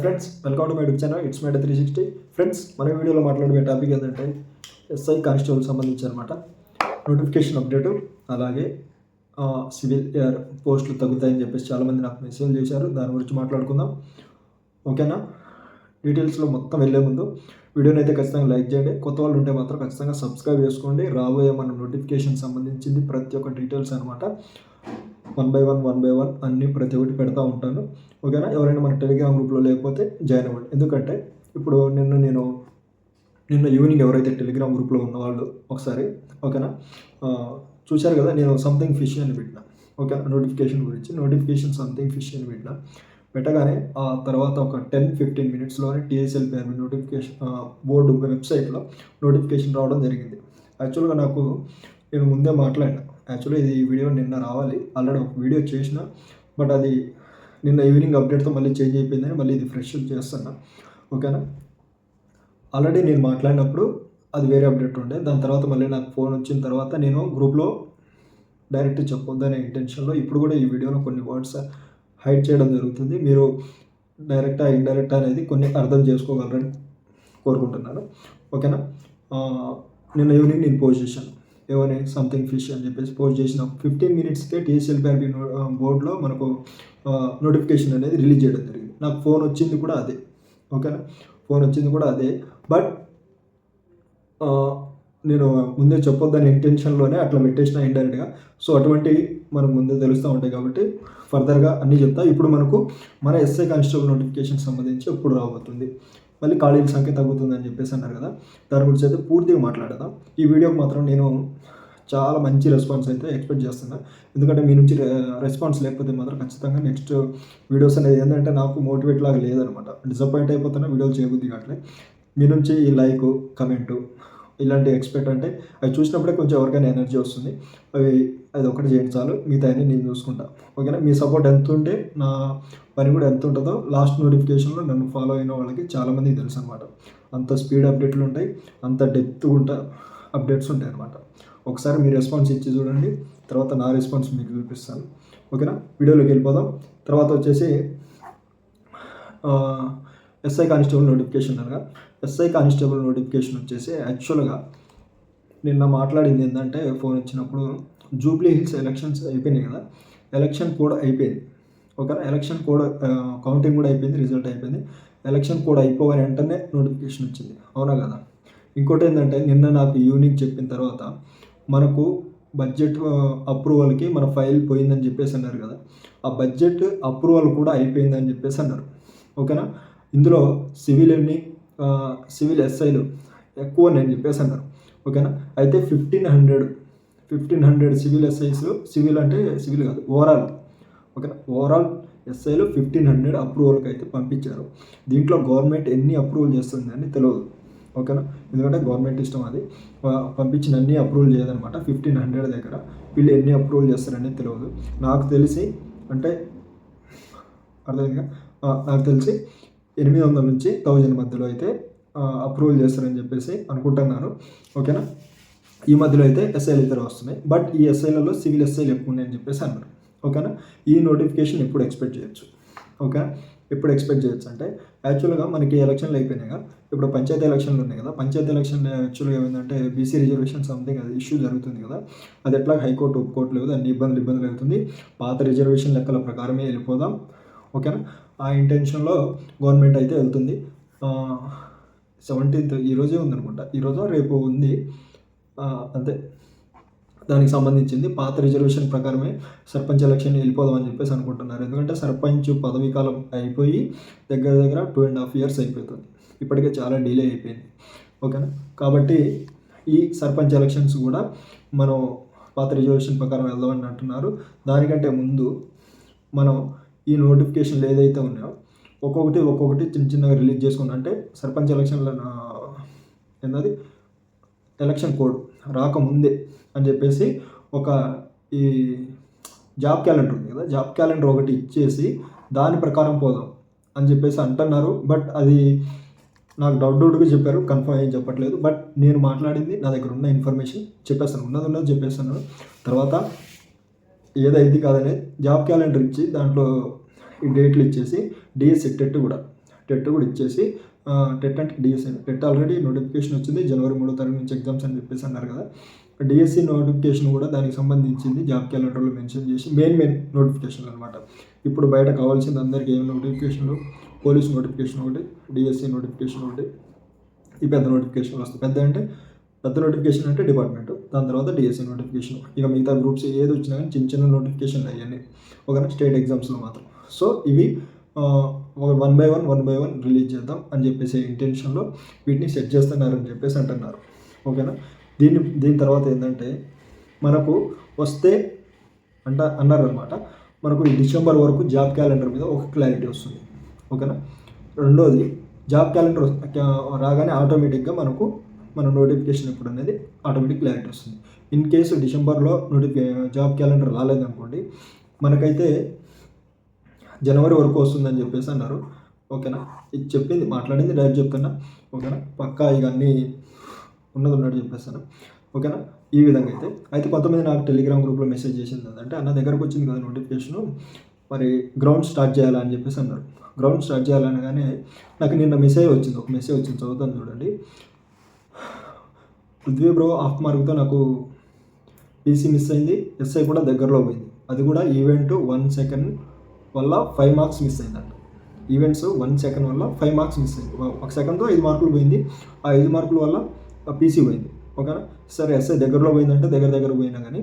Friends welcome to my YouTube channel it's might three sixty friends మన వీడియోలో మాట్లాడే topic ఏంటంటే ఎస్ఐ కానిస్టేబుల్ సంబంధించి అనమాట నోటిఫికేషన్ అప్డేటు అలాగే సివిల్ ఎయిర్ పోస్టులు తగ్గుతాయని చెప్పేసి చాలామంది నాకు మెసేజ్ చేశారు. దాని గురించి మాట్లాడుకుందాం. ఓకేనా డీటెయిల్స్లో మొత్తం వెళ్ళే ముందు వీడియోని అయితే ఖచ్చితంగా లైక్ చేయండి. కొత్త వాళ్ళు ఉంటే మాత్రం ఖచ్చితంగా సబ్స్క్రైబ్ చేసుకోండి. రాబోయే మన నోటిఫికేషన్ సంబంధించింది ప్రతి ఒక్క డీటెయిల్స్ అనమాట one by one one by one అన్నీ ప్రతి ఒక్కటి పెడతా ఉంటాను. ఓకేనా? ఎవరైనా మన టెలిగ్రామ్ గ్రూప్లో లేకపోతే జాయిన్ అవ్వండి. ఎందుకంటే ఇప్పుడు నిన్న నేను నిన్న ఈవినింగ్ ఎవరైతే టెలిగ్రామ్ గ్రూప్లో ఉన్న వాళ్ళు ఒకసారి ఓకేనా? చూశారు కదా నేను సంథింగ్ ఫిష్ అని పెట్టిన. ఓకేనా? నోటిఫికేషన్ గురించి. నోటిఫికేషన్ సంథింగ్ ఫిష్ అని పెట్టిన. పెట్టగానే ఆ తర్వాత ఒక టెన్ ఫిఫ్టీన్ మినిట్స్లోనే టీఎస్ఎల్ పేరు నోటిఫికేషన్ బోర్డు వెబ్సైట్లో నోటిఫికేషన్ రావడం జరిగింది. యాక్చువల్గా నాకు నేను ముందే మాట్లాడినా. యాక్చువల్లీ ఇది వీడియో నిన్న రావాలి. ఆల్రెడీ ఒక వీడియో చేసిన. బట్ అది నిన్న ఈవినింగ్ అప్డేట్తో మళ్ళీ చేంజ్ అయిపోయిందని మళ్ళీ ఇది ఫ్రెష్ చేస్తున్నా. ఓకేనా? ఆల్రెడీ నేను మాట్లాడినప్పుడు అది వేరే అప్డేట్ ఉండే. దాని తర్వాత మళ్ళీ నాకు ఫోన్ వచ్చిన తర్వాత నేను గ్రూప్లో డైరెక్ట్ చెప్పొద్దనే ఇంటెన్షన్లో ఇప్పుడు కూడా ఈ వీడియోలో కొన్ని వర్డ్స్ హైడ్ చేయడం జరుగుతుంది. మీరు డైరెక్టా ఇండైరెక్టా అనేది కొన్ని అర్థం చేసుకోగలరని కోరుకుంటున్నాను. ఓకేనా? నిన్న ఈవినింగ్ నేను పోస్ట్ చేశాను. ఏమని సంథింగ్ ఫిష్ అని చెప్పేసి పోస్ట్ చేసిన. ఫిఫ్టీన్ మినిట్స్కే టీఎస్ఎల్ పిఆర్బి బోర్డులో మనకు నోటిఫికేషన్ అనేది రిలీజ్ చేయడం జరిగింది. నాకు ఫోన్ వచ్చింది కూడా అదే. ఓకేనా ఫోన్ వచ్చింది కూడా అదే. బట్ నేను ముందే చెప్పొద్దని ఇంటెన్షన్లోనే అట్లా పెట్టేసిన ఇండైరెక్ట్గా సో అటువంటి మనకు ముందే తెలుస్తూ ఉంటాయి కాబట్టి ఫర్దర్గా అన్నీ చెప్తా. ఇప్పుడు మనకు మన ఎస్ఐ కానిస్టేబుల్ నోటిఫికేషన్ సంబంధించి ఇప్పుడు రాబోతుంది. మళ్ళీ ఖాళీల సంఖ్య తగ్గుతుందని చెప్పేసి అన్నారు కదా. దాని గురించి అయితే పూర్తిగా మాట్లాడదాం ఈ వీడియోకి మాత్రం నేను చాలా మంచి రెస్పాన్స్ అయితే ఎక్స్పెక్ట్ చేస్తున్నా. ఎందుకంటే మీ నుంచి రెస్పాన్స్ లేకపోతే మాత్రం ఖచ్చితంగా నెక్స్ట్ వీడియోస్ అనేది ఏంటంటే నాకు మోటివేట్ లాగా లేదనమాట డిసప్పాయింట్ అయిపోతున్నా వీడియోలు చేయబుద్ది కావట్లే. మీ నుంచి ఈ లైక్ కమెంటు ఇలాంటి ఎక్స్పెక్ట్ అంటే అవి చూసినప్పుడే కొంచెం ఎవరికైనా ఎనర్జీ వస్తుంది. అవి అది ఒకటి చేయండి చాలు. మిగతా అన్ని నేను చూసుకుంటా. ఓకేనా? మీ సపోర్ట్ ఎంత ఉంటే నా పని కూడా ఎంత ఉంటుందో లాస్ట్ నోటిఫికేషన్లో నన్ను ఫాలో అయిన వాళ్ళకి చాలామందికి తెలుసు అనమాట అంత స్పీడ్ అప్డేట్లు ఉంటాయి అంత డెప్త్ ఉంటా అప్డేట్స్ ఉంటాయి అనమాట ఒకసారి మీ రెస్పాన్స్ ఇచ్చి చూడండి తర్వాత నా రెస్పాన్స్ మీకు చూపిస్తాను. ఓకేనా? వీడియోలోకి వెళ్ళిపోదాం. తర్వాత వచ్చేసి ఎస్ఐ కానిస్టేబుల్ నోటిఫికేషన్ అనగా ఎస్ఐ కానిస్టేబుల్ నోటిఫికేషన్ వచ్చేసి యాక్చువల్గా నిన్న మాట్లాడింది ఏంటంటే ఫోన్ వచ్చినప్పుడు జూబ్లీ హిల్స్ ఎలక్షన్స్ అయిపోయినాయి కదా. ఎలక్షన్ కూడా అయిపోయింది. ఓకేనా? ఎలక్షన్ కూడా కౌంటింగ్ కూడా అయిపోయింది రిజల్ట్ అయిపోయింది. ఎలక్షన్ కూడా అయిపోగానే వెంటనే నోటిఫికేషన్ వచ్చింది. అవునా కదా? ఇంకోటి ఏంటంటే నిన్న నాకు ఈవినింగ్ చెప్పిన తర్వాత మనకు బడ్జెట్ అప్రూవల్కి మన ఫైల్ పోయిందని చెప్పేసి అన్నారు కదా. ఆ బడ్జెట్ అప్రూవల్ కూడా అయిపోయిందని చెప్పేసి అన్నారు. ఓకేనా? ఇందులో సివిల్ ఎన్ని సివిల్ ఎస్ఐలు ఎక్కువ అని చెప్పేసి అన్నారు. ఓకేనా? అయితే fifteen hundred fifteen hundred civil SIs civil అంటే సివిల్ కాదు ఓవరాల్. ఓకేనా? ఓవరాల్ ఎస్ఐలు ఫిఫ్టీన్ హండ్రెడ్ అప్రూవల్కి అయితే పంపించారు. దీంట్లో గవర్నమెంట్ ఎన్ని అప్రూవల్ చేస్తుంది అని తెలియదు ఓకేనా? ఎందుకంటే గవర్నమెంట్ ఇష్టం అది. పంపించిన అన్ని అప్రూవల్ చేయదనమాట ఫిఫ్టీన్ హండ్రెడ్ దగ్గర. వీళ్ళు ఎన్ని అప్రూవల్ చేస్తారని తెలియదు నాకు తెలిసి అంటే అర్థమైందిగా నాకు తెలిసి ఎనిమిది వందల నుంచి థౌజండ్ మధ్యలో అయితే అప్రూవల్ చేస్తారని చెప్పేసి అనుకుంటున్నాను. ఓకేనా? ఈ మధ్యలో అయితే ఎస్ఐలు ఇద్దరు వస్తున్నాయి. బట్ ఈ ఎస్ఐలలో సివిల్ ఎస్ఐలు ఎక్కువ ఉన్నాయని చెప్పేసి అన్నారు. ఓకేనా ఈ నోటిఫికేషన్ ఎప్పుడు ఎక్స్పెక్ట్ చేయొచ్చు? ఓకే ఎప్పుడు ఎక్స్పెక్ట్ చేయొచ్చు అంటే యాక్చువల్గా మనకి ఎలక్షన్లు అయిపోయినాయి ఇప్పుడు పంచాయతీ ఎలక్షన్లు ఉన్నాయి కదా. పంచాయతీ ఎలక్షన్ యాక్చువల్గా ఏమైందంటే బీసీ రిజర్వేషన్ సంథింగ్ అది ఇష్యూ జరుగుతుంది కదా. అది ఎట్లా? హైకోర్టు ఒప్పుకోవట్లేదు అన్ని ఇబ్బందులు ఇబ్బందులు అవుతుంది. పాత రిజర్వేషన్ లెక్కల ప్రకారమే వెళ్ళిపోదాం. ఓకేనా ఆ ఇంటెన్షన్లో గవర్నమెంట్ అయితే వెళ్తుంది. సెవెంటీన్త్ ఈరోజే ఉందనుకుంటా. ఈరోజు రేపు ఉంది. అంతే. దానికి సంబంధించింది పాత రిజర్వేషన్ ప్రకారమే సర్పంచ్ ఎలక్షన్ వెళ్ళిపోదాం అని చెప్పేసి అనుకుంటున్నారు. ఎందుకంటే సర్పంచ్ పదవీ కాలం అయిపోయి దగ్గర దగ్గర టూ అండ్ హాఫ్ ఇయర్స్ అయిపోతుంది. ఇప్పటికే చాలా డిలే అయిపోయింది. ఓకేనా? కాబట్టి ఈ సర్పంచ్ ఎలక్షన్స్ కూడా మనం పాత రిజర్వేషన్ ప్రకారం వెళ్దామని అంటున్నారు. దానికంటే ముందు మనం ఈ నోటిఫికేషన్లు ఏదైతే ఉన్నాయో ఒక్కొక్కటి ఒక్కొక్కటి చిన్న చిన్నగా రిలీజ్ చేసుకుని అంటే సర్పంచ్ ఎలక్షన్ల ఏంటది ఎలక్షన్ కోడ్. రాకముందే అని చెప్పేసి ఒక ఈ జాబ్ క్యాలెండర్ ఉంది కదా జాబ్ క్యాలెండర్ ఒకటి ఇచ్చేసి దాని ప్రకారం పోదాం అని చెప్పేసి అంటున్నారు. బట్ అది నాకు డౌట్ డౌట్గా చెప్పారు కన్ఫర్మ్ ఏం చెప్పట్లేదు. బట్ నేను మాట్లాడింది నా దగ్గర ఉన్న ఇన్ఫర్మేషన్ చెప్పేస్తాను ఉన్నది ఉన్నది చెప్పేస్తాను. తర్వాత ఏదైతే కాదనే జాబ్ క్యాలెండర్ ఇచ్చి దాంట్లో ఈ డేట్లు ఇచ్చేసి డిఎస్సి టెట్ కూడా టెట్ కూడా ఇచ్చేసి టెట్ అంటే డిఎస్సి టెట్ ఆల్రెడీ నోటిఫికేషన్ వచ్చింది. జనవరి మూడో తారీఖు నుంచి ఎగ్జామ్స్ అని చెప్పేసి అన్నారు కదా. డిఎస్సి నోటిఫికేషన్ కూడా దానికి సంబంధించింది. జాబ్ క్యాలెండర్లో మెన్షన్ చేసి మెయిన్ మెయిన్ నోటిఫికేషన్ అనమాట ఇప్పుడు బయట కావాల్సింది అందరికీ ఏం నోటిఫికేషన్లు పోలీస్ నోటిఫికేషన్ ఒకటి డిఎస్సి నోటిఫికేషన్ ఒకటి ఈ పెద్ద నోటిఫికేషన్లు వస్తాయి. పెద్ద అంటే పెద్ద నోటిఫికేషన్ అంటే డిపార్ట్మెంట్ దాని తర్వాత డిఎస్సి నోటిఫికేషన్ ఇక మిగతా గ్రూప్స్ ఏది వచ్చినా కానీ చిన్న చిన్న నోటిఫికేషన్లు అవన్నీ. ఓకేనా స్టేట్ ఎగ్జామ్స్లో మాత్రం. సో ఇవి ఒక one by one one by one release చేద్దాం అని చెప్పేసి ఇంటెన్షన్లో వీటిని సెట్ చేస్తున్నారని చెప్పేసి అంటున్నారు. ఓకేనా దీన్ని దీని తర్వాత ఏంటంటే మనకు వస్తే అంట అన్నారు అనమాట మనకు ఈ డిసెంబర్ వరకు జాబ్ క్యాలెండర్ మీద ఒక క్లారిటీ వస్తుంది. ఓకేనా రెండోది జాబ్ క్యాలెండర్ రాగానే ఆటోమేటిక్గా మనకు మన నోటిఫికేషన్ ఎప్పుడు అనేది ఆటోమేటిక్ క్లారిటీ వస్తుంది. ఇన్ కేసు డిసెంబర్లో నోటిఫి జాబ్ క్యాలెండర్ రాలేదనుకోండి మనకైతే జనవరి వరకు వస్తుందని చెప్పేసి అన్నారు. ఓకేనా? ఇది చెప్పింది మాట్లాడింది డైరెక్ట్ చెప్తున్నా. ఓకేనా? పక్కా ఇక ఉన్నది ఉన్నట్టు చెప్పేస్తాను ఓకేనా? ఈ విధంగా అయితే. అయితే కొంతమంది నాకు టెలిగ్రామ్ గ్రూప్లో మెసేజ్ చేసింది అంటే అన్న దగ్గరకు వచ్చింది కదా నోటిఫికేషను మరి గ్రౌండ్ స్టార్ట్ చేయాలా? అని చెప్పేసి అన్నారు. గ్రౌండ్ స్టార్ట్ చేయాలనగానే నాకు నిన్న మెసేజ్ వచ్చింది. ఒక మెసేజ్ వచ్చింది. చదువుతాను చూడండి. పృథ్వీ బ్రో హాఫ్ మార్క్తో నాకు పీసీ మిస్ అయింది. ఎస్ఐ కూడా దగ్గరలో పోయింది. అది కూడా ఈవెంట్ వన్ సెకండ్ వల్ల ఫైవ్ మార్క్స్ మిస్ అయిందంట. ఈవెంట్స్ వన్ సెకండ్ వల్ల ఫైవ్ మార్క్స్ మిస్ అయింది. ఒక సెకండ్తో ఐదు మార్కులు పోయింది. ఆ ఐదు మార్కుల వల్ల పీసీ పోయింది. ఓకేనా? సరే ఎస్ఐ దగ్గరలో పోయిందంటే దగ్గర దగ్గర పోయినా కానీ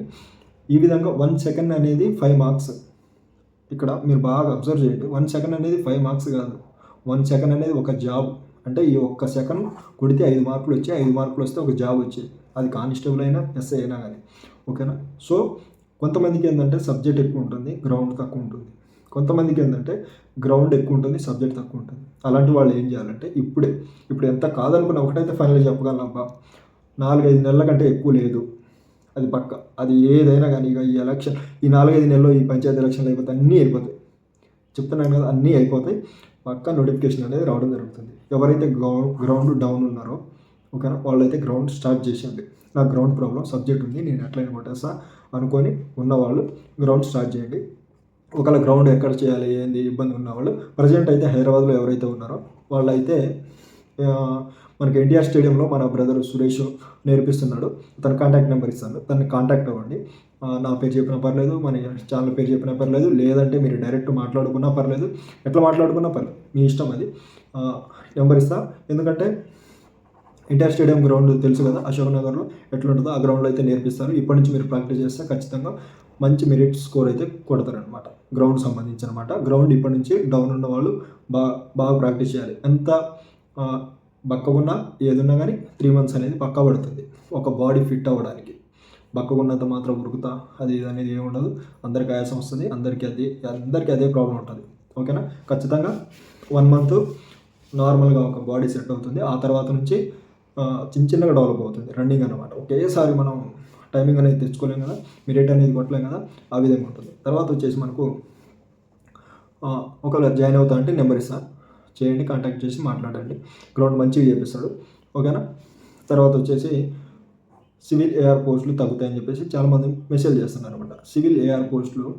ఈ విధంగా వన్ సెకండ్ అనేది ఫైవ్ మార్క్స్ ఇక్కడ మీరు బాగా అబ్జర్వ్ చేయండి. వన్ సెకండ్ అనేది ఫైవ్ మార్క్స్ కాదు. వన్ సెకండ్ అనేది ఒక జాబ్ అంటే ఈ ఒక్క సెకండ్ కొడితే ఐదు మార్కులు వచ్చి ఐదు మార్కులు వస్తే ఒక జాబ్ వచ్చేది అది కానిస్టేబుల్ అయినా ఎస్ఐ అయినా కానీ ఓకేనా? సో కొంతమందికి ఏంటంటే సబ్జెక్ట్ ఎక్కువ ఉంటుంది గ్రౌండ్ తక్కువ ఉంటుంది. కొంతమందికి ఏంటంటే గ్రౌండ్ ఎక్కువ ఉంటుంది సబ్జెక్ట్ తక్కువ ఉంటుంది. అలాంటి వాళ్ళు ఏం చేయాలంటే ఇప్పుడే ఇప్పుడు ఎంత కాదనుకున్న ఒకటైతే ఫైనల్ చెప్పగలను అబ్బా నాలుగైదు నెలల కంటే ఎక్కువ లేదు. అది పక్క అది ఏదైనా కానీ ఇక ఈ ఎలక్షన్ ఈ నాలుగైదు నెలలో ఈ పంచాయతీ ఎలక్షన్లు అయిపోతే అన్నీ అయిపోతాయి. చెప్తున్నాను కదా అన్నీ అయిపోతాయి. పక్క నోటిఫికేషన్ అనేది రావడం జరుగుతుంది. ఎవరైతే గ్రౌండ్ గ్రౌండ్ డౌన్ ఉన్నారో ఓకేనా వాళ్ళైతే గ్రౌండ్ స్టార్ట్ చేసేయండి. నాకు గ్రౌండ్ ప్రాబ్లం సబ్జెక్ట్ ఉంది నేను ఎట్లయినా కొట్టేస్తా అనుకొని ఉన్నవాళ్ళు గ్రౌండ్ స్టార్ట్ చేయండి. ఒకవేళ గ్రౌండ్ ఎక్కడ చేయాలి ఏంది ఇబ్బంది ఉన్నవాళ్ళు ప్రజెంట్ అయితే హైదరాబాద్లో ఎవరైతే ఉన్నారో వాళ్ళైతే మనకి ఎన్టీఆర్ స్టేడియంలో మన బ్రదర్ సురేష్ నేర్పిస్తున్నాడు. తన కాంటాక్ట్ నెంబర్ ఇస్తాను. తను కాంటాక్ట్ అవ్వండి. నా పేరు చెప్పినా పర్లేదు మన ఛానల్ పేరు చెప్పినా పర్లేదు లేదంటే మీరు డైరెక్ట్ మాట్లాడుకున్నా పర్లేదు. ఎట్లా మాట్లాడుకున్నా పర్లేదు. మీ ఇష్టం అది. నెంబర్ ఇస్తా. ఎందుకంటే ఎన్టీఆర్ స్టేడియం గ్రౌండ్ తెలుసు కదా అశోక్ నగర్లో ఎట్లుంటుందో ఆ గ్రౌండ్లో అయితే నేర్పిస్తారు ఇప్పటి నుంచి మీరు ప్రాక్టీస్ చేస్తే ఖచ్చితంగా మంచి మెరిట్ స్కోర్ అయితే కొడతారనమాట గ్రౌండ్ సంబంధించి అనమాట గ్రౌండ్ ఇప్పటి నుంచి డౌన్ ఉన్న వాళ్ళు బాగా బాగా ప్రాక్టీస్ చేయాలి. ఎంత బక్కగున్నా ఏదున్నా కానీ త్రీ మంత్స్ అనేది పక్కా పడుతుంది. ఒక బాడీ ఫిట్ అవ్వడానికి. బక్కగున్నంత మాత్రం ఉరుకుతా అది ఇది అనేది ఏమి ఉండదు. అందరికి ఆయాసం వస్తుంది. అందరికీ అది అందరికీ అదే ప్రాబ్లం ఉంటుంది. ఓకేనా ఖచ్చితంగా వన్ మంత్ నార్మల్గా ఒక బాడీ సెట్ అవుతుంది. ఆ తర్వాత నుంచి చిన్న చిన్నగా డెవలప్ అవుతుంది. రన్నింగ్ అనమాట ఒకేసారి మనం టైమింగ్ అనేది తెచ్చుకోలేం కదా మిరేట్ అనేది కొట్టలేం కదా ఆ విధంగా ఉంటుంది. తర్వాత వచ్చేసి మనకు ఒకవేళ జాయిన్ అవుతా అంటే నెంబర్ ఇస్తాను చేయండి కాంటాక్ట్ చేసి మాట్లాడండి. గ్రౌండ్ మంచిగా చేపిస్తాడు. ఓకేనా? తర్వాత వచ్చేసి సివిల్ ఏఆర్ పోస్టులు తగ్గుతాయని చెప్పేసి చాలామంది మెసేజ్ చేస్తున్నారు అనమాట. సివిల్ ఏఆర్ పోస్టులు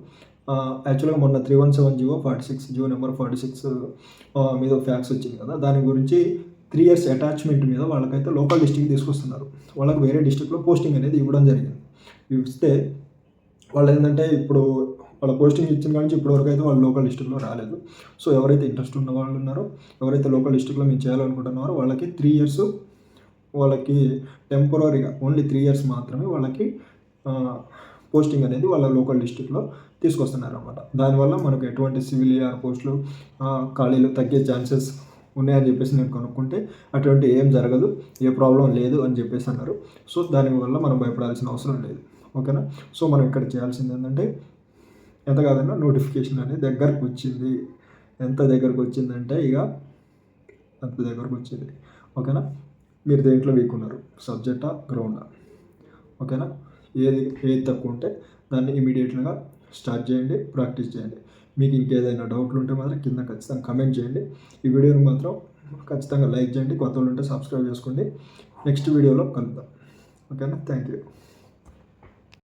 యాక్చువల్గా మొన్న three one seven GO forty six GO number forty six మీద ఫ్యాక్స్ వచ్చింది కదా. దాని గురించి త్రీ ఇయర్స్ అటాచ్మెంట్ మీద వాళ్ళకైతే లోకల్ డిస్టిక్ తీసుకొస్తున్నారు. వాళ్ళకి వేరే డిస్టిక్లో పోస్టింగ్ అనేది ఇవ్వడం జరిగింది. ఇస్తే వాళ్ళు ఏంటంటే ఇప్పుడు వాళ్ళ పోస్టింగ్ ఇచ్చిన కానీ ఇప్పటివరకు అయితే వాళ్ళు లోకల్ డిస్టిక్లో రాలేదు. సో ఎవరైతే ఇంట్రెస్ట్ ఉన్న వాళ్ళు ఉన్నారో ఎవరైతే లోకల్ డిస్టిక్లో మేము చేయాలనుకుంటున్నారో వాళ్ళకి త్రీ ఇయర్స్ వాళ్ళకి టెంపరీగా ఓన్లీ త్రీ ఇయర్స్ మాత్రమే వాళ్ళకి పోస్టింగ్ అనేది వాళ్ళ లోకల్ డిస్ట్రిక్ట్లో తీసుకొస్తున్నారు అనమాట దానివల్ల మనకు ఎటువంటి సివిల్ ఏఆర్ పోస్టులు ఖాళీలు తగ్గే ఛాన్సెస్ ఉన్నాయని చెప్పేసి నేను కనుక్కుంటే అటువంటి ఏం జరగదు ఏ ప్రాబ్లం లేదు అని చెప్పేసి అన్నారు. సో దానివల్ల మనం భయపడాల్సిన అవసరం లేదు. ఓకేనా? సో మనం ఇక్కడ చేయాల్సింది ఏంటంటే ఎంత కాదన్నా నోటిఫికేషన్ అనేది దగ్గరకు వచ్చింది. ఎంత దగ్గరకు వచ్చిందంటే ఇక అంత దగ్గరకు వచ్చింది. ఓకేనా? మీరు దేంట్లో వీక్ ఉన్నారు? సబ్జెక్టా గ్రౌండా ఓకేనా? ఏది ఏది తక్కువ ఉంటే దాన్ని ఇమీడియట్గా స్టార్ట్ చేయండి ప్రాక్టీస్ చేయండి. మీకు ఇంకేదైనా డౌట్లు ఉంటే మాత్రం కింద ఖచ్చితంగా కమెంట్ చేయండి. ఈ వీడియోని మాత్రం ఖచ్చితంగా లైక్ చేయండి. కొత్త వాళ్ళు ఉంటే సబ్స్క్రైబ్ చేసుకోండి. నెక్స్ట్ వీడియోలో కలుద్దాం. ఓకేనా థ్యాంక్ యూ